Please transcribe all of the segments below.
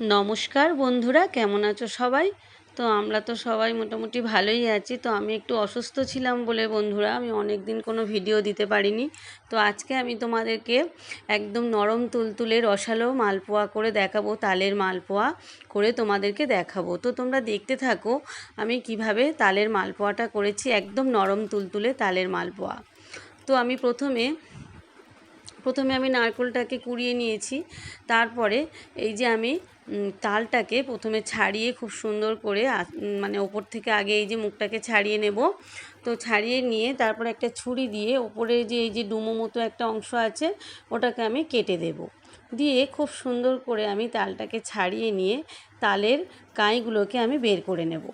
নমস্কার বন্ধুরা, কেমন আছো সবাই? তো আমরা তো সবাই মোটামুটি ভালোই আছি। তো আমি একটু অসুস্থ ছিলাম বলে বন্ধুরা, আমি অনেক দিন কোনো ভিডিও দিতে পারিনি। তো আজকে আমি তোমাদেরকে একদম নরম তুলতুলে রসালো মালপোয়া করে দেখাবো, তালের মালপোয়া করে তোমাদেরকে দেখাবো। তো তোমরা দেখতে থাকো আমি কীভাবে তালের মালপোয়াটা করেছি, একদম নরম তুলতুলে তালের মালপোয়া। তো আমি প্রথমে প্রথমে আমি নারকেলটাকে কুড়িয়ে নিয়েছি, তারপরে এই যে আমি তালটাকে প্রথমে ছাড়িয়ে খুব সুন্দর করে মানে ওপর থেকে আগে এই যে মুখটাকে ছাড়িয়ে নেব। তো ছাড়িয়ে নিয়ে তারপরে একটা ছুরি দিয়ে ওপরে যে এই যে ডুমো মতো একটা অংশ আছে, ওটাকে আমি কেটে দেব। দিয়ে খুব সুন্দর করে আমি তালটাকে ছাড়িয়ে নিয়ে তালের কাঁইগুলোকে আমি বের করে নেব।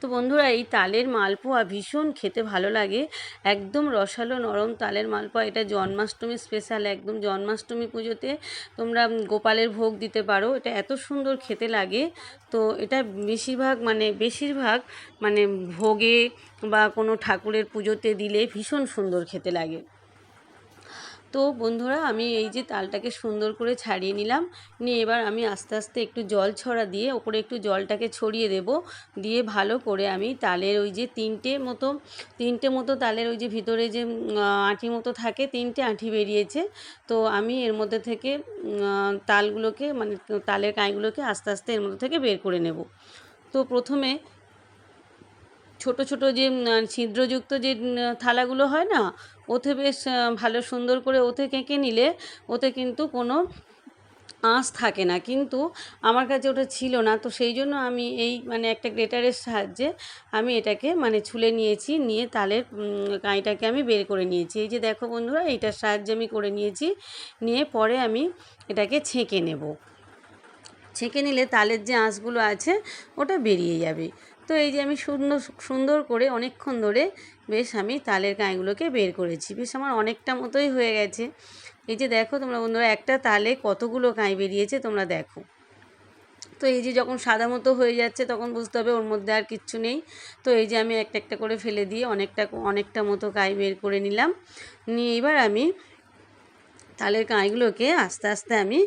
তো বন্ধুরা, এই তালের মালপোয়া ভীষণ খেতে ভালো লাগে। একদম রসালো নরম তালের মালপোয়া। এটা জন্মাষ্টমী স্পেশাল একদম জন্মাষ্টমী পুজোতে তোমরা গোপালের ভোগ দিতে পারো। এটা এত সুন্দর খেতে লাগে। তো এটা বেশিরভাগ মানে বেশিরভাগ মানে ভোগে বা কোনো ঠাকুরের পুজোতে দিলে ভীষণ সুন্দর খেতে লাগে। তো বন্ধুরা, আমি এই যে তালটাকে সুন্দর করে ছাড়িয়ে নিলাম। নিয়ে এবার আমি আস্তে আস্তে একটু জল ছড়া দিয়ে ওপরে একটু জলটাকে ছড়িয়ে দেব। দিয়ে ভালো করে আমি তালের ওই যে তিনটে মতো তিনটে মতো তালের ওই যে ভিতরে যে আঁটি মতো থাকে, তিনটে আঁটি বেরিয়েছে। তো আমি এর মধ্যে থেকে তালগুলোকে মানে তালের কাঁইগুলোকে আস্তে আস্তে এর মধ্যে থেকে বের করে নেব। তো প্রথমে ছোট ছোট যে ছিদ্রযুক্ত যে থালাগুলো হয় না, ওতে বেশ ভালো সুন্দর করে ওতে কেঁকে নিলে ওতে কিন্তু কোনো আঁশ থাকে না। কিন্তু আমার কাছে ওটা ছিল না, তো সেই জন্য আমি এই মানে একটা গ্রেটারের সাহায্যে আমি এটাকে মানে ছুলে নিয়েছি, নিয়ে তালের কাঁইটাকে আমি বের করে নিয়েছি। এই যে দেখো বন্ধুরা, এইটার সাহায্যে আমি করে নিয়েছি, নিয়ে পরে আমি এটাকে ছেঁকে নেব। ছেঁকে নিলে তালের যে আঁশগুলো আছে, ওটা বেরিয়ে যাবে। তো এই যে আমি সুন্দর সুন্দর করে অনেকক্ষণ ধরে বেশ আমি তালের কাঁইগুলোকে বের করেছি। বেশ আমার অনেকটা মতোই হয়ে গেছে। এই যে দেখো তোমরা বন্ধুরা, একটা তালে কতগুলো কাঁই বেরিয়েছে তোমরা দেখো। তো এই যে যখন সাদা মতো হয়ে যাচ্ছে তখন বুঝতে হবে ওর মধ্যে আর কিচ্ছু নেই। তো এই যে আমি একটা একটা করে ফেলে দিয়ে অনেকটা অনেকটা মতো কাই বের করে নিলাম। নিয়ে এবার আমি তালের কাঁইগুলোকে আস্তে আস্তে আমি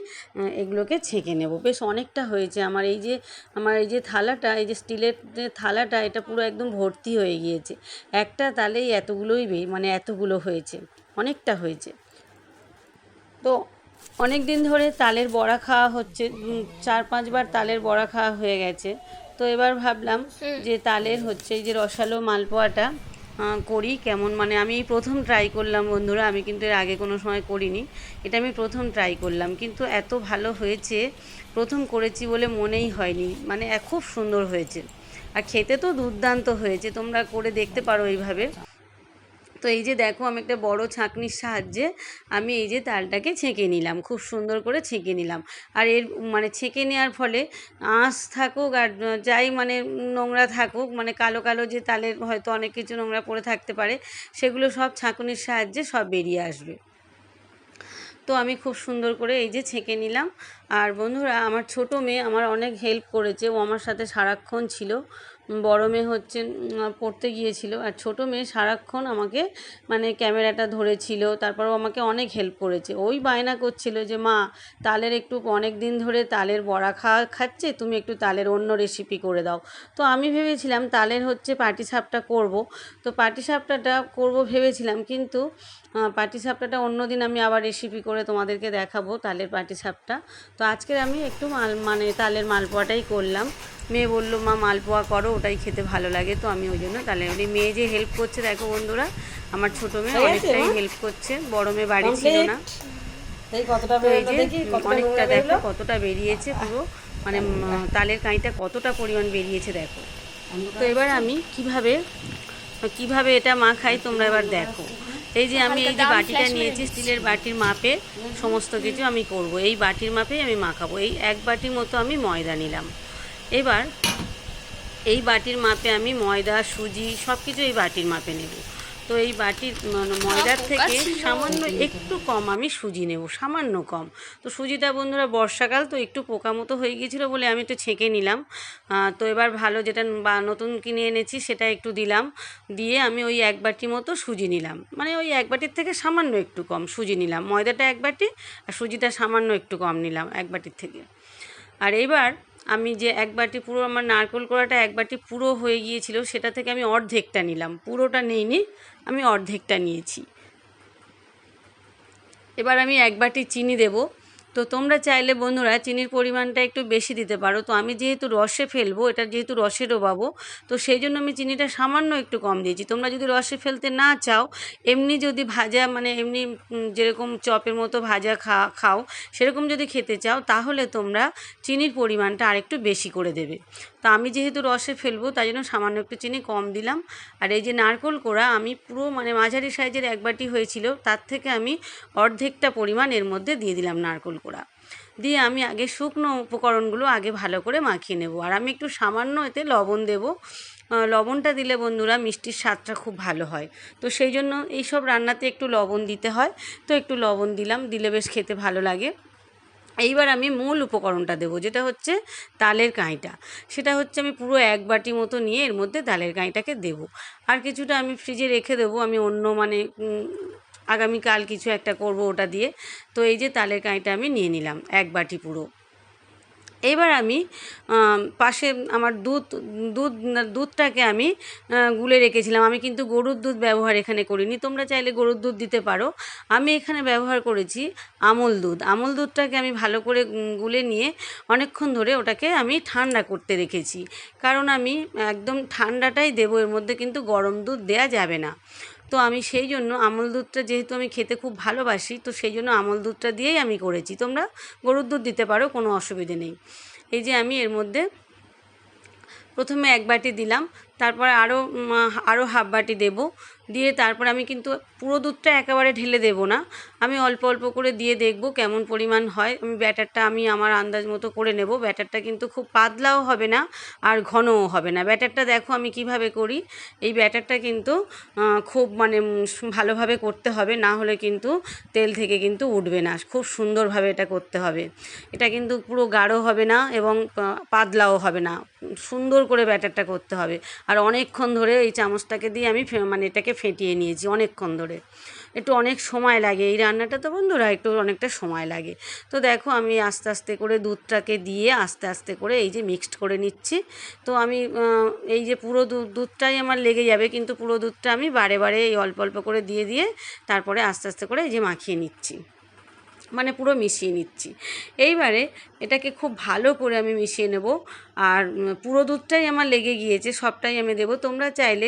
এগুলোকে ছেঁকে নেব। বেশ অনেকটা হয়েছে আমার এই যে আমার এই যে থালাটা এই যে স্টিলের থালাটা এটা পুরো একদম ভর্তি হয়ে গিয়েছে। একটা তালেই এতগুলোই বে- মানে এতগুলো হয়েছে অনেকটা হয়েছে। তো অনেক দিন ধরে তালের বড়া খাওয়া হচ্ছে চার পাঁচবার তালের বড়া খাওয়া হয়ে গেছে। তো এবার ভাবলাম যে তালের হচ্ছে এই যে রসালো মালপোয়াটা করি, কেমন? মানে আমি প্রথম ট্রাই করলাম বন্ধুরা, আমি কিন্তু এর আগে কোনো সময় করিনি। এটা আমি প্রথম ট্রাই করলাম। কিন্তু এত ভালো হয়েছে, প্রথম করেছি বলে মনেই হয়নি। মানে খুব সুন্দর হয়েছে। আর খেতে তো দুর্দান্ত হয়েছে, তোমরা করে দেখতে পারো এইভাবে। তো এই যে দেখো আমি একটা বড় ছাঁকনির সাহায্যে আমি এই যে তালটাকে ছেঁকে নিলাম, খুব সুন্দর করে ছেঁকে নিলাম। আর এর মানে ছেঁকে নেওয়ার ফলে আঁশ থাকুক আর যাই মানে নোংরা থাকুক মানে কালো কালো যে তালের হয়তো অনেক কিছু নোংরা পড়ে থাকতে পারে, সেগুলো সব ছাঁকুনির সাহায্যে সব বেরিয়ে আসবে। তো আমি খুব সুন্দর করে এই যে ছেঁকে নিলাম। আর বন্ধুরা, আমার ছোট মেয়ে আমার অনেক হেল্প করেছে, ও আমার সাথে সারাক্ষণ ছিল। বড় মেয়ে হচ্ছে পড়তে গিয়েছিল। আর ছোট মেয়ে সারাক্ষণ আমাকে মানে ক্যামেরাটা ধরেছিল, তারপর ও আমাকে অনেক হেল্প করেছে। ওই বায়না করছিল যে, মা, তালের একটু, অনেক দিন ধরে তালের বড়া খাওয়া খাচ্ছে, তুমি একটু তালের অন্য রেসিপি করে দাও। তো আমি ভেবেছিলাম তালের হচ্ছে পাটিসাপটা করব। তো পাটিসাপটাটা করব ভেবেছিলাম, কিন্তু পাটিসাপটাটা অন্য দিন আমি আবার রেসিপি করে তোমাদেরকে দেখাবো তালের পাটিসাপটা তো আজকের আমি একটু মাল মানে তালের মালপোয়াটাই করলাম। মেয়ে বলল মা মালপোয়া করো ওটাই খেতে ভালো লাগে। তো আমি ওই জন্য তাহলে ওই মেয়ে যে হেল্প করছে দেখো বন্ধুরা আমার ছোটো মেয়ে অনেকটাই হেল্প করছে বড় মেয়ে বাড়ি ছিল না। অনেকটা দেখো কতটা বেরিয়েছে পুরো। মানে তালের কাঁইটা কতটা পরিমাণ বেরিয়েছে দেখো। তো এবার আমি কীভাবে কীভাবে এটা মা খাই তোমরা এবার দেখো। এই যে আমি এই যে বাটিটা নিয়েছি স্টিলের বাটির মাপে সমস্ত কিছু আমি করব। এই বাটির মাপেই আমি মাখাবো। এই এক বাটির মতো আমি ময়দা নিলাম। এবার এই বাটির মাপে আমি ময়দা সুজি সব কিছু এই বাটির মাপে নেব। তো এই বাটির ময়দার থেকে সামান্য একটু কম আমি সুজি নেব সামান্য কম। তো সুজিটা বন্ধুরা বর্ষাকাল তো একটু পোকা মতো হয়ে গিয়েছিল বলে আমি একটু ছেঁকে নিলাম। তো এবার ভালো যেটা বা নতুন কিনে এনেছি সেটা একটু দিলাম। দিয়ে আমি ওই এক বাটি মতো সুজি নিলাম। মানে ওই এক বাটির থেকে সামান্য একটু কম সুজি নিলাম। ময়দাটা এক বাটি আর সুজিটা সামান্য একটু কম নিলাম এক বাটির থেকে। আর এবার আমি যে এক বাটি পুরো আমার নারকোল কোড়াটা এক বাটি পুরো হয়ে গিয়েছিল, সেটা থেকে আমি অর্ধেকটা নিলাম। পুরোটা নিইনি, আমি অর্ধেকটা নিয়েছি। এবার আমি এক বাটি চিনি দেব। তো তোমরা চাইলে বন্ধুরা চিনির পরিমাণটা একটু বেশি দিতে পারো। তো আমি যেহেতু রসে ফেলব, এটা যেহেতু রসে ডোবাবো তো সেই জন্য আমি চিনিটা সামান্য একটু কম দিয়েছি। তোমরা যদি রসে ফেলতে না চাও, এমনি যদি ভাজা মানে এমনি যেরকম চপের মতো ভাজা খা, খাও, সেরকম যদি খেতে চাও, তাহলে তোমরা চিনির পরিমাণটা আরেকটু বেশি করে দেবে। তো আমি যেহেতু রসে ফেলব, তাই জন্য সামান্য একটু চিনি কম দিলাম। আর এই যে নারকোল কোড়া, আমি পুরো মানে মাঝারি সাইজের এক বাটি হয়েছিল, তার থেকে আমি অর্ধেকটা পরিমাণ এর মধ্যে দিয়ে দিলাম নারকোল কোড়া। দিয়ে আমি আগে শুকনো উপকরণগুলো আগে ভালো করে মাখিয়ে নেব। আর আমি একটু সামান্য এতে লবণ দেব। লবণটা দিলে বন্ধুরা মিষ্টির স্বাদটা খুব ভালো হয়। তো সেই জন্য এইসব রান্নাতে একটু লবণ দিতে হয়। তো একটু লবণ দিলাম, দিলে বেশ খেতে ভালো লাগে। এইবার আমি মূল উপকরণটা দেবো, যেটা হচ্ছে তালের কাঁইটা। সেটা হচ্ছে আমি পুরো এক বাটি মতো নিয়ে এর মধ্যে তালের কাঁইটাকে দেব। আর কিছুটা আমি ফ্রিজে রেখে দেবো, আমি অন্য মানে আগামীকাল কিছু একটা করব ওটা দিয়ে। তো এই যে তালের কাঁইটা আমি নিয়ে নিলাম, এক বাটি পুরো। এবার আমি পাশে আমার দুধ দুধ, দুধটাকে আমি গুলে রেখেছিলাম। আমি কিন্তু গরুর দুধ ব্যবহার এখানে করিনি। তোমরা চাইলে গরুর দুধ দিতে পারো। আমি এখানে ব্যবহার করেছি আমল দুধ। আমল দুধটাকে আমি ভালো করে গুলে নিয়ে অনেকক্ষণ ধরে ওটাকে আমি ঠান্ডা করতে রেখেছি। কারণ আমি একদম ঠান্ডাটাই দেবো, এর মধ্যে কিন্তু গরম দুধ দেয়া যাবে না। তো আমি সেই জন্য আমল দুধটা যেহেতু আমি খেতে খুব ভালোবাসি, তো সেই জন্য আমল দুধটা দিয়েই আমি করেছি। তোমরা গরুর দুধ দিতে পারো, কোনো অসুবিধে নেই। এই যে আমি এর মধ্যে প্রথমে এক বাটি দিলাম, তারপরে আরও আরও হাফ বাটি দেব। দিয়ে তারপর আমি কিন্তু পুরো দুধটা একেবারে ঢেলে দেব না। আমি অল্প অল্প করে দিয়ে দেখব কেমন পরিমাণ হয়। আমি ব্যাটারটা আমি আমার আন্দাজ মতো করে নেব। ব্যাটারটা কিন্তু খুব পাতলাও হবে না আর ঘনও হবে না। ব্যাটারটা দেখো আমি কীভাবে করি। এই ব্যাটারটা কিন্তু খুব মানে ভালোভাবে করতে হবে। না হলে কিন্তু তেল থেকে কিন্তু উঠবে না। খুব সুন্দরভাবে এটা করতে হবে। এটা কিন্তু পুরো গাঢ় হবে না এবং পাতলাও হবে না। সুন্দর করে ব্যাটারটা করতে হবে। আর অনেকক্ষণ ধরে এই চামচটাকে দিয়ে আমি মানে এটাকে ফেটিয়ে নিয়েছি অনেকক্ষণ ধরে। একটু অনেক সময় লাগে। এই রান্নাটা তো বন্ধুরা একটু অনেকটা সময় লাগে। তো দেখো আমি আস্তে আস্তে করে দুধটাকে দিয়ে আস্তে আস্তে করে এই যে মিক্সড করে নিচ্ছি। তো আমি এই যে পুরো দুধ দুধটাই আমার লেগে যাবে, কিন্তু পুরো দুধটা আমি বারে বারে এই অল্প অল্প করে দিয়ে দিয়ে তারপরে আস্তে আস্তে করে এই যে মাখিয়ে নিচ্ছি। মানে পুরো মিশিয়ে নিচ্ছি। এইবারে এটাকে খুব ভালো করে আমি মিশিয়ে নেব। আর পুরো দুধটাই আমার লেগে গিয়েছে, সবটাই আমি দেবো। তোমরা চাইলে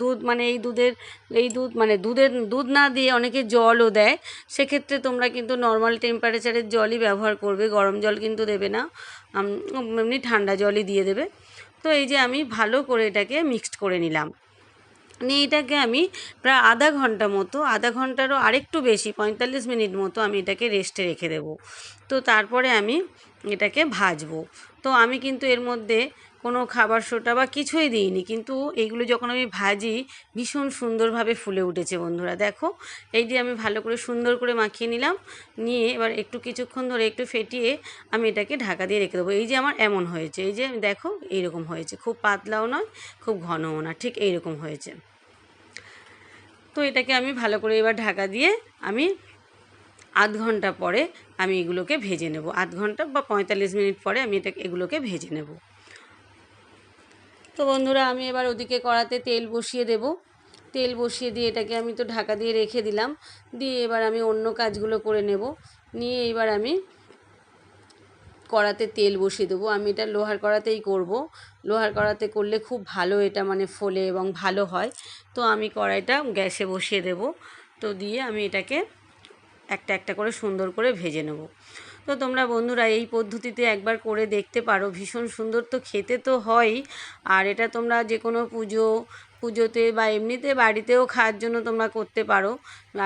দুধ মানে এই দুধের, এই দুধ মানে দুধের, দুধ না দিয়ে অনেকে জলও দেয়। সেক্ষেত্রে তোমরা কিন্তু নর্মাল টেম্পারেচারের জলই ব্যবহার করবে। গরম জল কিন্তু দেবে না। এমনি ঠান্ডা জলই দিয়ে দেবে। তো এই যে আমি ভালো করে এটাকে মিক্সড করে নিলাম। নিয়ে এটাকে আমি প্রায় আধা ঘণ্টা মতো, আধা ঘন্টারও আরেকটু বেশি, পঁয়তাল্লিশ মিনিট মতো আমি এটাকে রেস্টে রেখে দেব। তো তারপরে আমি এটাকে ভাজবো। তো আমি কিন্তু এর মধ্যে কোনো খাবার সোটা বা কিছুই দিইনি, কিন্তু এইগুলো যখন আমি ভাজি, ভীষণ সুন্দরভাবে ফুলে উঠেছে বন্ধুরা। দেখো, এই দিয়ে আমি ভালো করে সুন্দর করে মাখিয়ে নিলাম, নিয়ে এবার একটু কিছুক্ষণ ধরে একটু ফেটিয়ে আমি এটাকে ঢাকা দিয়ে রেখে দেবো। এই যে আমার এমন হয়েছে, এই যে দেখো, এইরকম হয়েছে। খুব পাতলাও নয়, খুব ঘনও না, ঠিক এইরকম হয়েছে। তো এটাকে আমি ভালো করে এবার ঢাকা দিয়ে আমি আধ ঘণ্টা পরে আমি এগুলোকে ভেজে নেব। আধ ঘণ্টা বা পঁয়তাল্লিশ মিনিট পরে আমি এটা এগুলোকে ভেজে নেব। তো বন্ধুরা, আমি এবার ওদিকে কড়াতে তেল বসিয়ে দেব। তেল বসিয়ে দিয়ে এটাকে আমি তো ঢাকা দিয়ে রেখে দিলাম। দিয়ে এবার আমি অন্য কাজগুলো করে নেব। নিয়ে এবার আমি কড়াতে তেল বসিয়ে দেবো। আমি এটা লোহার কড়াতেই করব। লোহার কড়াতে করলে খুব ভালো এটা মানে ফোলে এবং ভালো হয়। তো আমি কড়াইটা গ্যাসে বসিয়ে দেব। তো দিয়ে আমি এটাকে একটা একটা করে সুন্দর করে ভেজে নেব। তো তোমরা বন্ধুরা এই পদ্ধতিতে একবার করে দেখতে পারো। ভীষণ সুন্দর তো খেতে তো হয়ই। আর এটা তোমরা যে কোনো পুজো পুজোতে বা এমনিতে বাড়িতেও খাওয়ার জন্য তোমরা করতে পারো।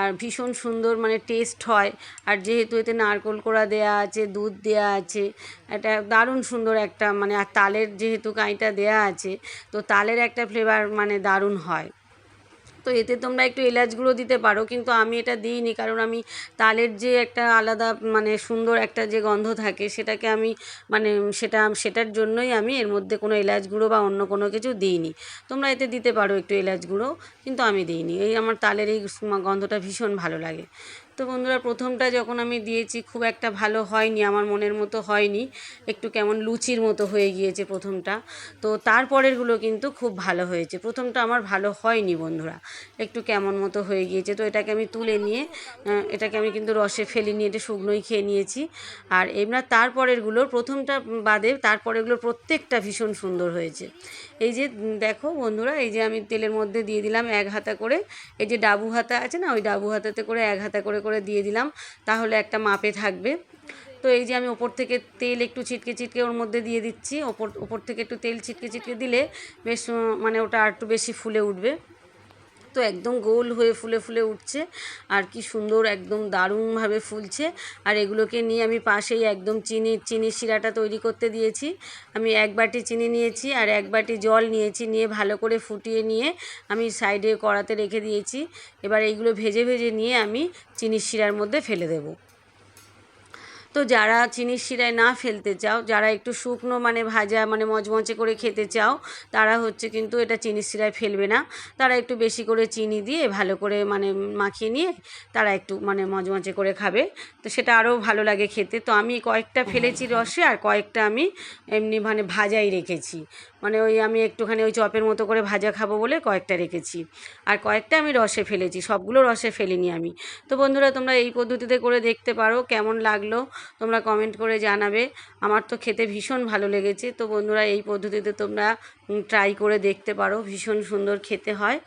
আর ভীষণ সুন্দর মানে টেস্ট হয়। আর যেহেতু এতে নারকোল কোড়া দেয়া আছে, দুধ দেয়া আছে, এটা দারুণ সুন্দর একটা মানে আর তালের যেহেতু কাঁইটা দেয়া আছে, তো তালের একটা ফ্লেভার মানে দারুণ হয়। তো এতে তোমরা একটু এলাচ গুঁড়ো দিতে পারো, কিন্তু আমি এটা দিইনি, কারণ আমি তালের যে একটা আলাদা মানে সুন্দর একটা যে গন্ধ থাকে, সেটাকে আমি মানে সেটা, সেটার জন্যই আমি এর মধ্যে কোনো এলাচ গুঁড়ো বা অন্য কোনো কিছু দিইনি। তোমরা এতে দিতে পারো একটু এলাচ গুঁড়ো কিন্তু আমি দিইনি। এই আমার তালের এই গন্ধটা ভীষণ ভালো লাগে। তো বন্ধুরা, প্রথমটা যখন আমি দিয়েছি, খুব একটা ভালো হয়নি, আমার মনের মতো হয়নি। একটু কেমন লুচির মতো হয়ে গিয়েছে প্রথমটা। তো তারপরেরগুলো কিন্তু খুব ভালো হয়েছে। প্রথমটা আমার ভালো হয়নি বন্ধুরা, একটু কেমন মতো হয়ে গিয়েছে। তো এটাকে আমি তুলে নিয়ে এটাকে আমি কিন্তু রসে ফেলে নিয়ে এটা শুকনোই খেয়ে নিয়েছি। আর এবার তারপরেরগুলো, প্রথমটা বাদে তারপরেরগুলো প্রত্যেকটা ভীষণ সুন্দর হয়েছে। এই যে দেখো বন্ধুরা, এই যে আমি তেলের মধ্যে দিয়ে দিলাম এক হাতা করে। এই যে ডাবু হাতা আছে না, ওই ডাবু হাতাতে করে এক হাতা করে করে দিয়ে দিলাম, তাহলে একটা মাপে থাকবে। তো এই যে আমি ওপর থেকে তেল একটু ছিটকে ছিটকে ওর মধ্যে দিয়ে দিচ্ছি, ওপর ওপর থেকে একটু তেল ছিটকে ছিটকে দিলে বেশ মানে ওটা আর একটু বেশি ফুলে উঠবে। তো একদম গোল হয়ে ফুলে ফুলে উঠছে আর কি সুন্দর একদম দারুণভাবে ফুলছে। আর এগুলোকে নিয়ে আমি পাশেই একদম চিনি চিনি শিরাটা তৈরি করতে দিয়েছি। আমি এক বাটি চিনি নিয়েছি আর এক বাটি জল নিয়েছি নিয়ে ভালো করে ফুটিয়ে নিয়ে আমি সাইডে কড়াতে রেখে দিয়েছি। এবার এইগুলো ভেজে ভেজে নিয়ে আমি চিনির শিরার মধ্যে ফেলে দেবো। তো যারা চিনির শিরায় না ফেলতে চাও, যারা একটু শুকনো মানে ভাজা মানে মচমচে করে খেতে চাও, তারা হচ্ছে কিন্তু এটা চিনির শিরায় ফেলবে না। তারা একটু বেশি করে চিনি দিয়ে ভালো করে মানে মাখিয়ে নিয়ে তারা একটু মানে মচমচে করে খাবে। তো সেটা আরও ভালো লাগে খেতে। তো আমি কয়েকটা ফেলেছি রসে আর কয়েকটা আমি এমনি মানে ভাজাই রেখেছি। মানে ওই আমি একটুখানি ওই চপের মতো করে ভাজা খাব বলে কয়েকটা রেখেছি। আর কয়েকটা আমি রসে ফেলেছি, সবগুলো রসে ফেলিনি আমি। তো বন্ধুরা, তোমরা এই পদ্ধতিতে করে দেখতে পারো কেমন লাগল। তোমরা কমেন্ট করে জানাবে। আমার তো খেতে ভীষণ ভালো লেগেছে। তো বন্ধুরা, এই পদ্ধতিতে তোমরা ট্রাই করে দেখতে পারো। ভীষণ সুন্দর খেতে হয়।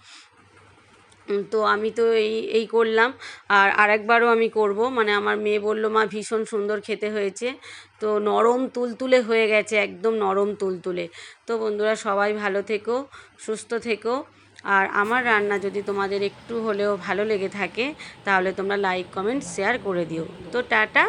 তো আমি তো এই এই করলাম। আর আরেকবারও আমি করব। মানে আমার মেয়ে বলল, মা, ভীষণ সুন্দর খেতে হয়েছে। তো নরম তুলতুলে হয়ে গেছে, একদম নরম তুলতুলে। তো বন্ধুরা, সবাই ভালো থেকো, সুস্থ থেকো। আর আমার রান্না যদি তোমাদের একটু হলেও ভালো লেগে থাকে, তাহলে তোমরা লাইক কমেন্ট শেয়ার করে দিও। তো টাটা।